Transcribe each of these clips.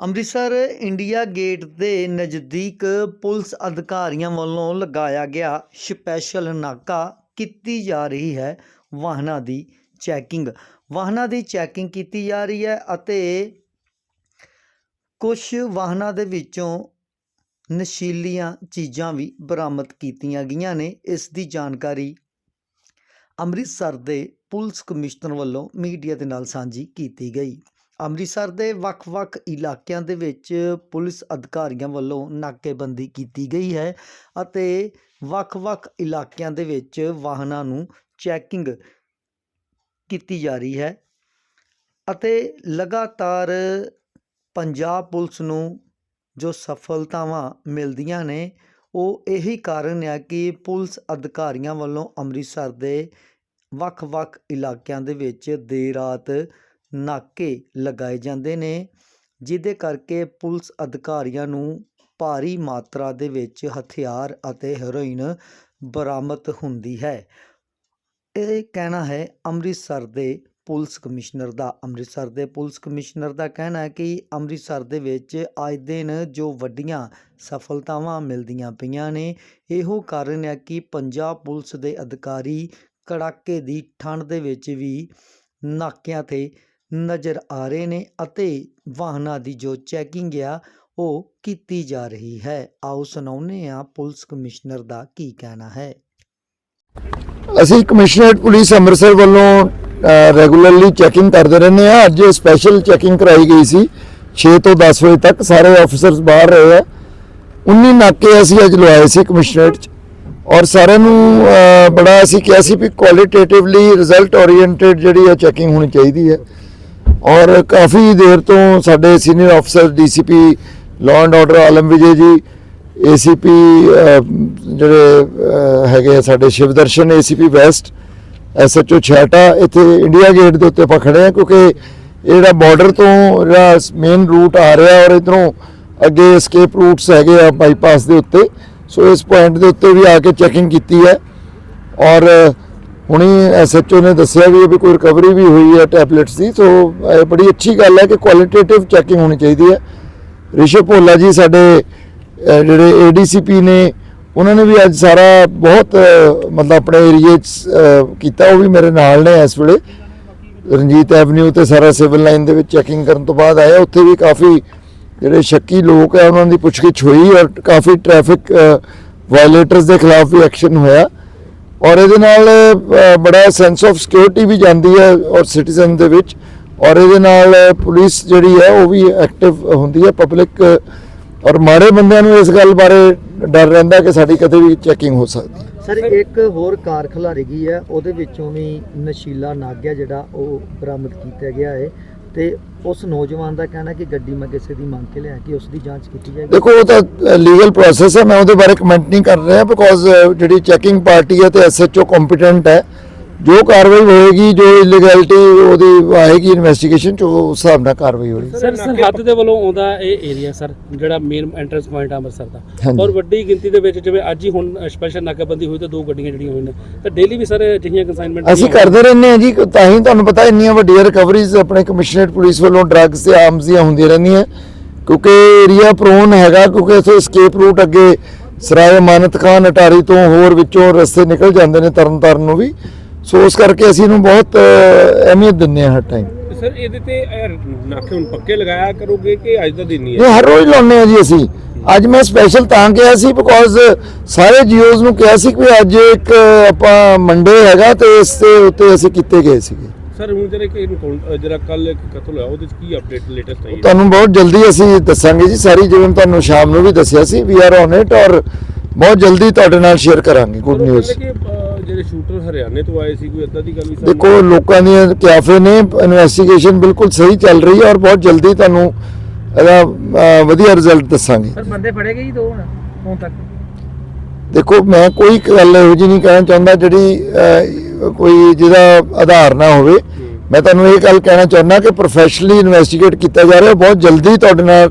Amritsar India gate ਦੇ ਨਜ਼ਦੀਕ police ਅਧਿਕਾਰੀਆਂ ਵੱਲੋਂ ਲਗਾਇਆ ਗਿਆ ਸਪੈਸ਼ਲ ਨਾਕਾ ਕੀਤੀ ਜਾ ਰਹੀ ਹੈ ਵਾਹਨਾਂ ਦੀ ਚੈਕਿੰਗ। ਵਾਹਨਾਂ ਦੀ ਚੈਕਿੰਗ ਕੀਤੀ ਜਾ ਰਹੀ ਹੈ ਅਤੇ ਕੁਝ ਵਾਹਨਾਂ ਦੇ ਵਿੱਚੋਂ ਨਸ਼ੀਲੀਆਂ ਚੀਜ਼ਾਂ ਵੀ ਬਰਾਮਦ ਕੀਤੀਆਂ ਗਈਆਂ ਨੇ। ਇਸ ਦੀ ਜਾਣਕਾਰੀ ਅੰਮ੍ਰਿਤਸਰ ਦੇ ਪੁਲਿਸ ਕਮਿਸ਼ਨਰ ਵੱਲੋਂ ਮੀਡੀਆ ਦੇ ਨਾਲ ਸਾਂਝੀ ਕੀਤੀ ਗਈ। ਅੰਮ੍ਰਿਤਸਰ ਦੇ ਵੱਖ-ਵੱਖ ਇਲਾਕਿਆਂ ਦੇ ਵਿੱਚ ਪੁਲਿਸ ਅਧਿਕਾਰੀਆਂ ਵੱਲੋਂ ਨਾਕੇਬੰਦੀ ਕੀਤੀ ਗਈ ਹੈ ਅਤੇ ਵੱਖ-ਵੱਖ ਇਲਾਕਿਆਂ ਦੇ ਵਿੱਚ ਵਾਹਨਾਂ ਨੂੰ ਚੈਕਿੰਗ ਕੀਤੀ ਜਾ ਰਹੀ ਹੈ ਅਤੇ ਲਗਾਤਾਰ ਪੰਜਾਬ ਪੁਲਿਸ ਨੂੰ ਜੋ ਸਫਲਤਾਵਾਂ ਮਿਲਦੀਆਂ ਨੇ, ਉਹ ਇਹੀ ਕਾਰਨ ਹੈ ਕਿ ਪੁਲਿਸ ਅਧਿਕਾਰੀਆਂ ਵੱਲੋਂ ਅੰਮ੍ਰਿਤਸਰ ਦੇ ਵੱਖ-ਵੱਖ ਇਲਾਕਿਆਂ ਦੇ ਵਿੱਚ ਦੇਰ ਰਾਤ ਨਾਕੇ ਲਗਾਏ ਜਾਂਦੇ ਨੇ, ਜਿਹਦੇ ਕਰਕੇ ਪੁਲਿਸ ਅਧਿਕਾਰੀਆਂ ਨੂੰ ਭਾਰੀ ਮਾਤਰਾ ਦੇ ਵਿੱਚ ਹਥਿਆਰ ਅਤੇ ਹੈਰੋਇਨ ਬਰਾਮਦ ਹੁੰਦੀ ਹੈ। ਇਹ ਕਹਿਣਾ ਹੈ, ਅੰਮ੍ਰਿਤਸਰ ਦੇ ਪੁਲਿਸ ਕਮਿਸ਼ਨਰ ਦਾ। ਅੰਮ੍ਰਿਤਸਰ ਦੇ ਪੁਲਿਸ ਕਮਿਸ਼ਨਰ ਦਾ ਕਹਿਣਾ ਹੈ ਕਿ ਅੰਮ੍ਰਿਤਸਰ ਦੇ ਵਿੱਚ ਅੱਜ ਦਿਨ ਜੋ ਵੱਡੀਆਂ ਸਫਲਤਾਵਾਂ ਮਿਲਦੀਆਂ ਪਈਆਂ ਨੇ, ਇਹੋ ਕਾਰਨ ਹੈ ਕਿ ਪੰਜਾਬ ਪੁਲਿਸ ਦੇ ਅਧਿਕਾਰੀ ਕੜਾਕੇ ਦੀ ਠੰਡ ਦੇ ਵਿੱਚ ਵੀ ਨਾਕਿਆਂ ਤੇ ਨਜ਼ਰ ਆ ਰਹੇ ਨੇ ਅਤੇ ਵਾਹਨਾਂ ਦੀ ਜੋ ਚੈਕਿੰਗ ਆ, ਉਹ ਕੀਤੀ ਜਾ ਰਹੀ ਹੈ। ਆਓ ਸੁਣਾਉਂਦੇ ਆ ਪੁਲਿਸ ਕਮਿਸ਼ਨਰ ਦਾ ਕੀ ਕਹਿਣਾ ਹੈ। ਅਸੀਂ ਕਮਿਸ਼ਨਰੇਟ ਪੁਲਿਸ ਅੰਮ੍ਰਿਤਸਰ ਵੱਲੋਂ ਰੈਗੂਲਰਲੀ ਚੈਕਿੰਗ ਕਰਦੇ ਰਹਿੰਦੇ ਆ ਅੱਜ ਸਪੈਸ਼ਲ ਚੈਕਿੰਗ ਕਰਾਈ ਗਈ ਸੀ। 6 ਤੋਂ 10 ਵਜੇ ਤੱਕ ਸਾਰੇ ਆਫੀਸਰਸ ਬਾਹਰ ਰਹੇ ਆ। 19 ਨਾਕੇ ਅਸੀਂ ਅੱਜ ਲਵਾਏ ਸੀ ਕਮਿਸ਼ਨਰੇਟ ਚ। ਔਰ ਸਾਰਿਆਂ ਨੂੰ ਬੜਾ ਅਸੀਂ ਕਿਹਾ ਸੀ ਵੀ ਕੁਆਲਿਟੇਟਿਵਲੀ ਰਿਜ਼ਲਟ ਓਰੀਐਂਟਡ ਜਿਹੜੀ ਹੈ ਚੈਕਿੰਗ ਹੋਣੀ ਚਾਹੀਦੀ ਹੈ। ਔਰ ਕਾਫੀ ਦੇਰ ਤੋਂ ਸਾਡੇ senior officer DCP law and order Alam Vijay ji ACP ਜਿਹੜੇ ਹੈਗੇ ਆ ਸਾਡੇ ਸ਼ਿਵਦਰਸ਼ਨ ਏਸੀਪੀ ਵੈਸਟ ਐਸਐਚਓ ਛਾਟਾ ਇੱਥੇ ਇੰਡੀਆ ਗੇਟ ਦੇ ਉੱਤੇ ਆਪਾਂ ਖੜੇ ਆ ਕਿਉਂਕਿ ਇਹ ਜਿਹੜਾ ਬਾਰਡਰ ਤੋਂ ਜਿਹੜਾ ਮੇਨ ਰੂਟ ਆ ਰਿਹਾ ਔਰ ਇਧਰੋਂ ਅੱਗੇ escape ਰੂਟਸ ਹੈਗੇ ਆ ਬਾਈਪਾਸ ਦੇ ਉੱਤੇ, ਸੋ ਇਸ ਪੁਆਇੰਟ ਦੇ ਉੱਤੇ ਵੀ ਆ ਕੇ ਚੈਕਿੰਗ ਕੀਤੀ ਹੈ ਔਰ ਹੁਣੀ ਐਸਐਚਓ ਨੇ ਦੱਸਿਆ ਵੀ ਇਹ ਵੀ ਕੋਈ ਰਿਕਵਰੀ ਵੀ ਹੋਈ ਹੈ ਟੈਬਲੇਟਸ ਦੀ ਸੋ ਇਹ ਬੜੀ ਅੱਛੀ ਗੱਲ ਹੈ ਕਿ ਕੁਆਲਿਟੇਟਿਵ ਚੈਕਿੰਗ ਹੋਣੀ ਚਾਹੀਦੀ ਹੈ। ਰਿਸ਼ਵ ਭੋਲਾ ਜੀ ਸਾਡੇ ਅਹ, ਜਿਹੜੇ ਏਡੀਸੀਪੀ ਨੇ ਉਹਨਾਂ ਨੇ ਵੀ ਅੱਜ ਸਾਰਾ ਬਹੁਤ ਮਤਲਬ ਆਪਣੇ ਏਰੀਏ 'ਚ ਕੀਤਾ ਉਹ ਵੀ ਮੇਰੇ ਨਾਲ ਨੇ ਇਸ ਵੇਲੇ। ਰਣਜੀਤ ਐਵਨਿਊ ਤੇ ਸਾਰਾ ਸਿਵਲ ਲਾਈਨ ਦੇ ਵਿੱਚ ਚੈਕਿੰਗ ਕਰਨ ਤੋਂ ਬਾਅਦ ਆਇਆ ਉੱਥੇ ਵੀ ਕਾਫੀ ਜਿਹੜੇ ਸ਼ੱਕੀ ਲੋਕ ਆ ਉਹਨਾਂ ਦੀ ਪੁੱਛਗਿੱਛ ਹੋਈ ਔਰ ਕਾਫੀ ਟ੍ਰੈਫਿਕ ਵਾਇਲੇਟਰਸ ਦੇ ਖਿਲਾਫ ਵੀ ਐਕਸ਼ਨ ਹੋਇਆ। ਔਰ ਇਹਦੇ ਨਾਲ ਬੜਾ ਸੈਂਸ ਆਫ ਸਿਕਿਉਰਿਟੀ ਵੀ ਜਾਂਦੀ ਹੈ ਔਰ ਸਿਟੀਜ਼ਨ ਦੇ ਵਿੱਚ। ਔਰ ਇਹਦੇ ਨਾਲ ਪੁਲਿਸ ਜਿਹੜੀ ਹੈ, ਉਹ ਵੀ ਐਕਟਿਵ ਹੁੰਦੀ ਹੈ ਪਬਲਿਕ ਔਰ ਮਾੜੇ ਬੰਦਿਆਂ ਨੂੰ ਇਸ ਗੱਲ ਬਾਰੇ ਡਰ ਰਹਿੰਦਾ ਕਿ ਸਾਡੀ ਕਦੇ ਵੀ ਚੈਕਿੰਗ ਹੋ ਸਕਦੀ ਹੈ। ਸਰ, ਇੱਕ ਹੋਰ ਕਾਰ ਖਿਲਾਰੀ ਗਈ ਹੈ, ਉਹਦੇ ਵਿੱਚੋਂ ਵੀ ਨਸ਼ੀਲਾ ਨਾਗਿਆ ਜਿਹੜਾ ਉਹ ਬਰਾਮਦ ਕੀਤਾ ਗਿਆ ਹੈ। ਤੇ ਉਸ ਨੌਜਵਾਨ ਦਾ ਕਹਿਣਾ ਕਿ ਗੱਡੀ ਮੈਂ ਕਿਸੇ ਦੀ ਮੰਗ ਕੇ ਲਿਆ ਕਿ ਉਸ ਦੀ ਜਾਂਚ ਕੀਤੀ ਜਾਏਗੀ। ਦੇਖੋ, ਉਹ ਤਾਂ ਲੀਗਲ ਪ੍ਰੋਸੈਸ ਹੈ, ਮੈਂ ਉਹਦੇ ਬਾਰੇ ਕਮੈਂਟ ਨਹੀਂ ਕਰ ਰਿਹਾ ਬਿਕੋਜ਼ ਜਿਹੜੀ ਚੈਕਿੰਗ ਪਾਰਟੀ ਹੈ ਤੇ ਐਸਐਚਓ ਕੰਪੀਟੈਂਟ ਹੈ ਜੋ ਕਾਰਵਾਈ ਹੋਏਗੀ ਜੋ ਇਲੀਗੈਲਿਟੀ ਉਹਦੀ ਆਏਗੀ ਇਨਵੈਸਟੀਗੇਸ਼ਨ ਚ ਉਹ ਉਸ ਹਿਸਾਬ ਨਾਲ ਕਾਰਵਾਈ ਹੋਣੀ ਸਰ ਸਰਹੱਦ ਦੇ ਵੱਲੋਂ ਆਉਂਦਾ ਇਹ ਏਰੀਆ ਸਰ ਜਿਹੜਾ ਮੇਨ ਐਂਟਰੈਂਸ ਪੁਆਇੰਟ ਆ ਅੰਮ੍ਰਿਤਸਰ ਦਾ। ਔਰ ਵੱਡੀ ਗਿਣਤੀ ਦੇ ਵਿੱਚ ਜਿਵੇਂ ਅੱਜ ਹੀ ਹੁਣ ਸਪੈਸ਼ਲ ਨਾਕਾਬੰਦੀ ਹੋਈ ਤਾਂ ਦੋ ਗੱਡੀਆਂ ਜਿਹੜੀਆਂ ਹੋਈਆਂ ਨੇ। ਤਾਂ ਡੇਲੀ ਵੀ ਸਰ ਅਜਿਹੀਆਂ ਕੰਸਾਈਨਮੈਂਟ ਅਸੀਂ ਕਰਦੇ ਰਹਿੰਦੇ ਹਾਂ ਜੀ ਤਾਂ ਹੀ ਤੁਹਾਨੂੰ ਪਤਾ ਇੰਨੀਆਂ ਵੱਡੀਆਂ ਰਿਕਵਰੀਜ਼ ਆਪਣੇ ਕਮਿਸ਼ਨਰੇਟ ਪੁਲਿਸ ਵੱਲੋਂ ਡਰੱਗਸ ਤੇ ਆਰਮਸ ਦੀਆਂ ਹੁੰਦੀਆਂ ਰਹਿੰਦੀਆਂ। ਕਿਉਂਕਿ ਏਰੀਆ ਪ੍ਰੋਨ ਹੈਗਾ ਕਿਉਂਕਿ ਇਥੇ ਸਕੇਪ ਰੂਟ ਅੱਗੇ ਸਰਾਏ ਮਾਨਤ ਖਾਨ ਅਟਾਰੀ ਤੋਂ ਹੋਰ ਵਿੱਚੋਂ ਰਸਤੇ ਨਿਕਲ ਜਾਂਦੇ ਨੇ ਤਰਨ ਤਾਰਨ ਨੂੰ ਵੀ। ਸੋ ਉਸ ਕਰਕੇ ਅਸੀਂ ਇਹਨੂੰ ਬਹੁਤ ਅਹ, ਅਹਿਮੀਅਤ ਦਿੰਦੇ ਹਾਂ ਹਰ ਟਾਈਮ ਸਰ ਇਹਦੇ ਤੇ ਨਾਕੇ ਹੁਣ ਪੱਕੇ ਲਗਾਇਆ ਕਰੋਗੇ ਕਿ ਅੱਜ ਦਾ ਦਿਨ ਹੀ ਹੈ? ਹਰ ਰੋਜ਼ ਲਾਉਂਦੇ ਆ ਜੀ ਅਸੀਂ। ਅੱਜ ਮੈਂ ਸਪੈਸ਼ਲ ਤਾਂ ਕਿਹਾ ਸੀ ਬਿਕੋਜ਼ ਸਾਰੇ ਜੀਓਜ਼ ਨੂੰ ਕਿਹਾ ਸੀ ਕਿ ਅੱਜ ਇੱਕ ਆਪਾਂ ਮੰਡੇ ਹੈਗਾ ਤੇ ਇਸ ਦੇ ਉੱਤੇ ਅਸੀਂ ਕੀਤੇ ਗਏ ਸੀਗੇ। ਸਰ ਹੁਣ ਜਿਹੜਾ ਕਿ ਜਿਹੜਾ ਕੱਲ ਇੱਕ ਕਤਲ ਹੋਇਆ ਉਹਦੇ ਚ ਕੀ ਅਪਡੇਟ ਲੇਟੈਸਟ ਆਈ ਤੁਹਾਨੂੰ ਬਹੁਤ ਜਲਦੀ ਅਸੀਂ ਦੱਸਾਂਗੇ ਜੀ। ਸਾਰੀ ਜਿਵੇਂ ਤੁਹਾਨੂੰ ਸ਼ਾਮ ਨੂੰ ਵੀ ਦੱਸਿਆ ਸੀ। ਵੀ ਆਰ ਔਨ ਇਟ ਔਰ ਬਹੁਤ ਜਲਦੀ ਤੁਹਾਡੇ ਨਾਲ ਸ਼ੇਅਰ ਕਰਾਂਗੇ। ਗੁੱਡ ਨਿਊਜ਼ ਜਿਹੜੇ ਸ਼ੂਟਰ ਹਰਿਆਣੇ ਤੋਂ ਆਏ ਸੀ ਕੋਈ ਇਦਾਂ ਦੀ ਗੱਲ ਵੀ ਸਰ ਦੇਖੋ ਲੋਕਾਂ ਦੀਆਂ ਕਿਆਫੇ ਨੇ ਇਨਵੈਸਟੀਗੇਸ਼ਨ ਬਿਲਕੁਲ ਸਹੀ ਚੱਲ ਰਹੀ ਹੈ ਔਰ ਬਹੁਤ ਜਲਦੀ ਤੁਹਾਨੂੰ ਇਹਦਾ ਅਹ, ਵਧੀਆ ਰਿਜ਼ਲਟ ਦੱਸਾਂਗੇ। ਸਰ ਬੰਦੇ ਫੜੇ ਗਏ ਜੀ ਦੋ ਹੁਣ ਹੁਣ ਤੱਕ? ਦੇਖੋ ਮੈਂ ਕੋਈ ਗੱਲ ਇਹੋ ਜਿਹੀ ਨਹੀਂ ਕਹਿਣਾ ਚਾਹੁੰਦਾ ਜਿਹੜੀ ਅਹ, ਕੋਈ ਜਿਹਦਾ ਆਧਾਰ ਨਾ ਹੋਵੇ। ਮੈਂ ਤੁਹਾਨੂੰ ਇਹ ਗੱਲ ਕਹਿਣਾ ਚਾਹੁੰਦਾ ਕਿ ਪ੍ਰੋਫੈਸ਼ਨਲੀ ਇਨਵੈਸਟੀਗੇਟ ਕੀਤਾ ਜਾ ਰਿਹਾ ਬਹੁਤ ਜਲਦੀ ਤੁਹਾਡੇ ਨਾਲ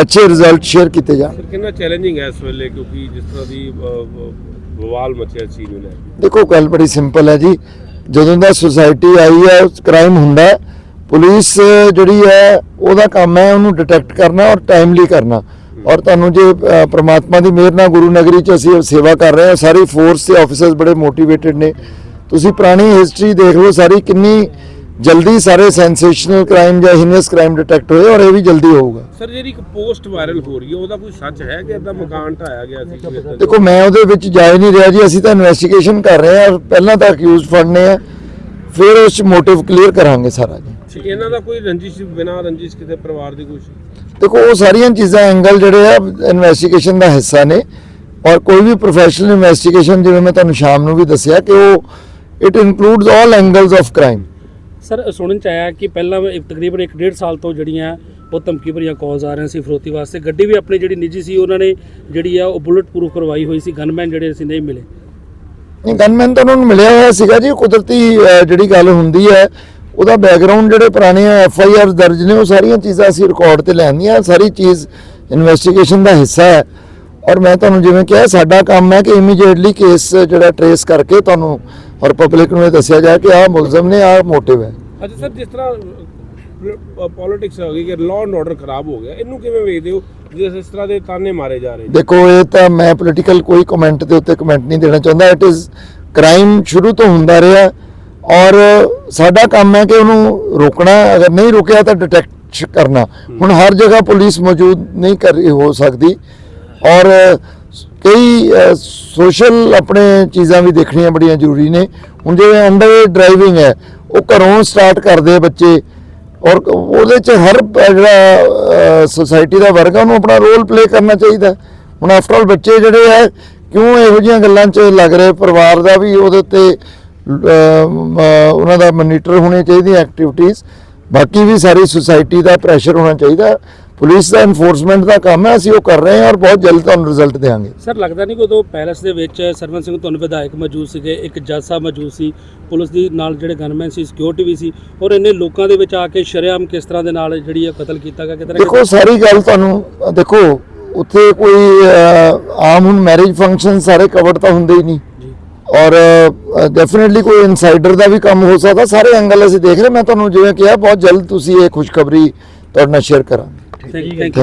ਅੱਛੇ ਰਿਜ਼ਲਟ ਸ਼ੇਅਰ ਕੀਤੇ ਜਾਣ। ਸਰ ਕਿੰਨਾ ਚੈਲੰਜਿੰਗ ਹੈ ਇਸ ਵੇਲੇ ਕਿਉਂਕਿ ਜਿਸ ਤਰ੍ਹਾਂ ਦੀ ਅਹ, ਬਵਾਲ ਮਚਿਆ ਸੀ ਨੂੰ ਲੈ ਕੇ। ਦੇਖੋ ਗੱਲ ਬੜੀ ਸਿੰਪਲ ਹੈ ਜੀ। ਜਦੋਂ ਦਾ ਸੁਸਾਇਟੀ ਆਈ ਹੈ ਕ੍ਰਾਈਮ ਹੁੰਦਾ ਹੈ ਪੁਲਿਸ ਜਿਹੜੀ ਹੈ ਉਹਦਾ ਕੰਮ ਹੈ ਉਹਨੂੰ ਡਿਟੈਕਟ ਕਰਨਾ ਔਰ ਟਾਈਮਲੀ ਕਰਨਾ। ਔਰ ਤੁਹਾਨੂੰ ਜੇ ਪ੍ਰਮਾਤਮਾ ਦੀ ਮਿਹਰ ਨਾਲ ਗੁਰੂ ਨਗਰੀ ਚ ਅਸੀਂ ਸੇਵਾ ਕਰ ਰਹੇ ਹਾਂ ਸਾਰੀ ਫੋਰਸ ਤੇ ਆਫੀਸਰਸ ਬੜੇ ਮੋਟੀਵੇਟਿਡ ਨੇ। ਤੁਸੀਂ ਪੁਰਾਣੀ ਹਿਸਟਰੀ ਦੇਖ ਲਓ ਸਾਰੀ ਕਿੰਨੀ ਜਲਦੀ ਸਾਰੇ ਸੈਂਸੇਸ਼ਨਲ ਕ੍ਰਾਈਮ ਜਾਂ ਹੀਨੀਅਸ ਕ੍ਰਾਈਮ ਡਿਟੈਕਟ ਹੋਏ ਔਰ ਇਹ ਵੀ ਜਲਦੀ ਹੋਊਗਾ। ਸਰ ਜਿਹੜੀ ਇੱਕ ਪੋਸਟ ਵਾਇਰਲ ਹੋ ਰਹੀ ਹੈ ਉਹਦਾ ਕੋਈ ਸੱਚ ਹੈ ਕਿ ਇਦਾਂ ਮਕਾਨ ਢਾਇਆ ਗਿਆ ਸੀ ਕੋਈ ਏਦਾਂ? ਦੀ- ਦੇਖੋ ਮੈਂ ਉਹਦੇ ਵਿੱਚ ਜਾ ਹੀ ਨਹੀਂ ਰਿਹਾ ਜੀ ਅਸੀਂ ਤਾਂ ਇਨਵੈਸਟੀਗੇਸ਼ਨ ਕਰ ਰਹੇ ਹਾਂ ਪਹਿਲਾਂ ਤਾਂ ਅਕਿਊਜ਼ਡ ਫੜਨੇ ਆ ਫਿਰ ਉਸ ਮੋਟਿਵ ਕਲੀਅਰ ਕਰਾਂਗੇ ਸਾਰਾ ਜੀ। ਇਹਨਾਂ ਦਾ ਕੋਈ ਰੰਜਿਸ਼ ਬਿਨਾਂ ਰੰਜਿਸ਼ ਕਿਤੇ ਪਰਿਵਾਰ ਦੀ ਕੁਝ ਦੇਖੋ ਉਹ ਸਾਰੀਆਂ ਚੀਜ਼ਾਂ ਐਂਗਲ ਜਿਹੜੇ ਆ ਇਨਵੈਸਟੀਗੇਸ਼ਨ ਦਾ ਹਿੱਸਾ ਨੇ ਔਰ ਕੋਈ ਵੀ ਪ੍ਰੋਫੈਸ਼ਨਲ ਇਨਵੈਸਟੀਗੇਸ਼ਨ ਜਿਵੇਂ ਮੈਂ ਤੁਹਾਨੂੰ ਸ਼ਾਮ ਨੂੰ ਵੀ ਦੱਸਿਆ ਕਿ ਉਹ it includes all angles of crime sir, ਸੁਣਨ ਚ ਆਇਆ ਕਿ ਪਹਿਲਾਂ ਇੱਕ- ਤਕਰੀਬਨ 1.5 ਸਾਲ ਤੋਂ ਜਿਹੜੀਆਂ ਉਹ ਧਮਕੀ ਭਰੀਆਂ ਕਾਲਸ ਆ ਰਹੀਆਂ ਸੀ ਫਰੋਤੀ ਵਾਸਤੇ। ਗੱਡੀ ਵੀ ਆਪਣੀ ਜਿਹੜੀ ਨਿੱਜੀ ਸੀ, ਉਹਨਾਂ ਨੇ ਜਿਹੜੀ ਆ ਉਹ ਬੁਲਟ ਪ੍ਰੂਫ ਕਰਵਾਈ ਹੋਈ ਸੀ। ਗਨਮੈਨ ਜਿਹੜੇ ਸੀ ਨਹੀਂ ਮਿਲੇ। ਨਹੀਂ ਗਨਮੈਨ ਤਾਂ ਉਹਨਾਂ ਨੂੰ ਮਿਲਿਆ ਹੋਇਆ ਸੀਗਾ ਜੀ। ਕੁਦਰਤੀ ਜਿਹੜੀ ਗੱਲ ਹੁੰਦੀ ਹੈ, ਉਹਦਾ ਬੈਕਗ੍ਰਾਉਂਡ ਜਿਹੜੇ ਪੁਰਾਣੇ ਐਫ ਆਈ ਆਰ ਦਰਜ ਨੇ, ਉਹ ਸਾਰੀਆਂ ਚੀਜ਼ਾਂ ਅਸੀਂ ਰਿਕਾਰਡ ਤੇ ਲੈਂਦੀਆਂ। ਸਾਰੀ ਚੀਜ਼ ਇਨਵੈਸਟੀਗੇਸ਼ਨ ਦਾ ਹਿੱਸਾ ਹੈ। ਔਰ ਮੈਂ ਤੁਹਾਨੂੰ ਜਿਵੇਂ ਕਿਹਾ, ਸਾਡਾ ਕੰਮ ਹੈ ਕਿ ਇਮੀਡੀਏਟਲੀ ਕੇਸ ਜਿਹੜਾ ਟਰੇਸ ਕਰਕੇ ਤੁਹਾਨੂੰ ਔਰ ਪਬਲਿਕ ਨੂੰ ਇਹ ਦੱਸਿਆ ਜਾਏ ਕਿ ਆਹ ਮੁਲਜ਼ਮ ਨੇ ਆਹ ਮੋਟਿਵ ਹੈ। ਅੱਛਾ ਸਰ ਜਿਸ ਤਰ੍ਹਾਂ ਪੋਲਿਟਿਕਸ ਹੋ ਗਈ ਕਿ ਲਾਅ ਐਂਡ ਆਰਡਰ ਖਰਾਬ ਹੋ ਗਿਆ ਇਹਨੂੰ ਕਿਵੇਂ ਵੇਖਦੇ ਹੋ? ਜਿਸ ਇਸ ਤਰ੍ਹਾਂ ਦੇ ਤਾਨੇ ਮਾਰੇ ਜਾ ਰਹੇ ਦੇਖੋ ਇਹ ਤਾਂ ਮੈਂ ਪੋਲੀਟੀਕਲ ਕੋਈ ਕਮੈਂਟ ਦੇ ਉੱਤੇ ਕਮੈਂਟ ਨਹੀਂ ਦੇਣਾ ਚਾਹੁੰਦਾ। ਇਟ ਇਜ਼ ਕ੍ਰਾਈਮ ਸ਼ੁਰੂ ਤੋਂ ਹੁੰਦਾ ਰਿਹਾ ਔਰ ਸਾਡਾ ਕੰਮ ਹੈ ਕਿ ਉਹਨੂੰ ਰੋਕਣਾ। ਅਗਰ ਨਹੀਂ ਰੁਕਿਆ ਤਾਂ ਡਿਟੈਕਟ ਕਰਨਾ। ਹੁਣ ਹਰ ਜਗ੍ਹਾ ਪੁਲਿਸ ਮੌਜੂਦ ਨਹੀਂ ਕਰ ਹੋ ਸਕਦੀ। ਔਰ ਕਈ ਸੋਸ਼ਲ ਆਪਣੇ ਚੀਜ਼ਾਂ ਵੀ ਦੇਖਣੀਆਂ ਬੜੀਆਂ ਜ਼ਰੂਰੀ ਨੇ। ਹੁਣ ਜਿਵੇਂ ਅੰਡਰ ਡਰਾਈਵਿੰਗ ਹੈ, ਉਹ ਘਰੋਂ ਸਟਾਰਟ ਕਰਦੇ ਬੱਚੇ। ਔਰ ਉਹਦੇ ਚ ਹਰ ਜਿਹੜਾ ਸੋਸਾਇਟੀ ਦਾ ਵਰਗ ਆ, ਉਹਨੂੰ ਆਪਣਾ ਰੋਲ ਪਲੇ ਕਰਨਾ ਚਾਹੀਦਾ। ਹੁਣ ਆਫਟਰ ਆਲ ਬੱਚੇ ਜਿਹੜੇ ਆ, ਕਿਉਂ ਇਹੋ ਜਿਹੀਆਂ ਗੱਲਾਂ 'ਚ ਲੱਗ ਰਹੇ? ਪਰਿਵਾਰ ਦਾ ਵੀ ਉਹਦੇ ਉੱਤੇ ਉਹਨਾਂ ਦਾ ਮੋਨੀਟਰ ਹੋਣੇ ਚਾਹੀਦੀਆਂ ਐਕਟੀਵਿਟੀਜ਼ ਬਾਕੀ ਵੀ ਸਾਰੀ ਸੁਸਾਇਟੀ ਦਾ ਪ੍ਰੈਸ਼ਰ ਹੋਣਾ ਚਾਹੀਦਾ। ਪੁਲਿਸ ਦਾ ਐਨਫੋਰਸਮੈਂਟ ਦਾ ਕੰਮ ਹੈ ਅਸੀਂ ਉਹ ਕਰ ਰਹੇ ਹਾਂ ਔਰ ਬਹੁਤ ਜਲਦ ਤੁਹਾਨੂੰ ਰਿਜ਼ਲਟ ਦੇਵਾਂਗੇ। ਸਰ ਲੱਗਦਾ ਨਹੀਂ ਕਿ ਉਦੋਂ ਪੈਲਸ ਦੇ ਵਿੱਚ ਸਰਵਨ ਸਿੰਘ ਤੁਹਾਨੂੰ ਵਿਧਾਇਕ ਮੌਜੂਦ ਸੀਗੇ ਇੱਕ ਜੱਜ ਸਾਹਿਬ ਮੌਜੂਦ ਸੀ ਪੁਲਿਸ ਦੀ ਨਾਲ ਜਿਹੜੇ ਗਨਮੈਨ ਸੀ ਸਿਕਿਉਰਿਟੀ ਵੀ ਸੀ ਔਰ ਇੰਨੇ ਲੋਕਾਂ ਦੇ ਵਿੱਚ ਆ ਕੇ ਸ਼ਰੇਆਮ ਕਿਸ ਤਰ੍ਹਾਂ ਦੇ ਨਾਲ ਜਿਹੜੀ ਇਹ ਕਤਲ ਕੀਤਾ ਗਿਆ ਕਿਤੇ ਨਾ ਦੇਖੋ ਸਾਰੀ ਗੱਲ ਤੁਹਾਨੂੰ ਦੇਖੋ ਉੱਥੇ ਕੋਈ ਆਮ ਹੁਣ ਮੈਰਿਜ ਫੰਕਸ਼ਨ ਸਾਰੇ ਕਵਰਡ ਤਾਂ ਹੁੰਦੇ ਹੀ ਨਹੀਂ। ਔਰ ਡੈਫੀਨਿਟਲੀ ਕੋਈ ਇਨਸਾਈਡਰ ਦਾ ਵੀ ਕੰਮ ਹੋ ਸਕਦਾ ਸਾਰੇ ਐਂਗਲ ਅਸੀਂ ਦੇਖ ਰਹੇ ਮੈਂ ਤੁਹਾਨੂੰ ਜਿਵੇਂ ਕਿਹਾ ਬਹੁਤ ਜਲਦ ਤੁਸੀਂ ਇਹ ਖੁਸ਼ਖਬਰੀ ਤੁਹਾਡੇ ਨਾਲ ਸ਼ੇਅਰ ਕਰਾਂਗੇ। thank you.